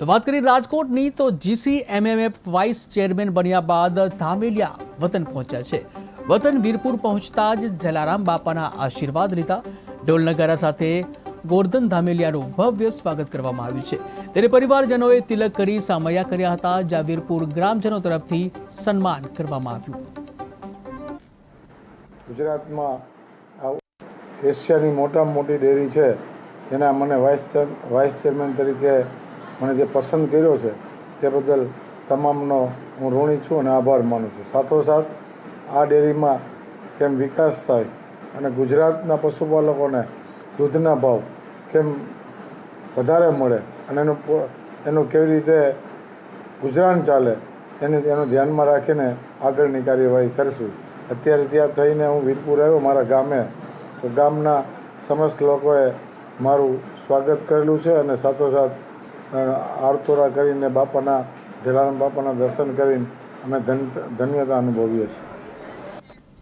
તો વાત કરી રાજકોટની, તો જીસી એમએમએફ વાઇસ ચેરમેન બન્યા બાદ ધામેલિયા વતન પહોંચ્યા છે. વતન વીરપુર પહોંચતા જ જલારામ બાપાના આશીર્વાદ લીધા. ઢોલનગારા સાથે ગોરધન ધામેલિયાનું ભવ્ય સ્વાગત કરવામાં આવ્યું છે. ત્યારે પરિવારજનોએ તિલક કરી, સામૈયા કર્યા હતા, જ્યાં વીરપુર ગ્રામજનો તરફથી સન્માન કરવામાં આવ્યું. ગુજરાતમાં એશિયાની મોટામાં મોટી ડેરી છે. એના મને વાઇસ વાઇસ ચેરમેન તરીકે મને જે પસંદ કર્યો છે, તે બદલ તમામનો હું ઋણી છું અને આભાર માનું છું. સાથોસાથ, આ ડેરીમાં કેમ વિકાસ થાય અને ગુજરાતના પશુપાલકોને દૂધના ભાવ કેમ વધારે મળે અને એનું એનું કેવી રીતે ગુજરાન ચાલે, એને, એનું ધ્યાનમાં રાખીને આગળની કાર્યવાહી કરશું. અત્યારે ત્યાં થઈને હું વીરપુર આવ્યો, મારા ગામે. તો ગામના સમસ્ત લોકોએ મારું સ્વાગત કરેલું છે અને સાથોસાથ આરતોરા કરીને બાપાના જલારામ બાપાના દર્શન કરીને અમે ધન ધન્યતા અનુભવીએ છીએ.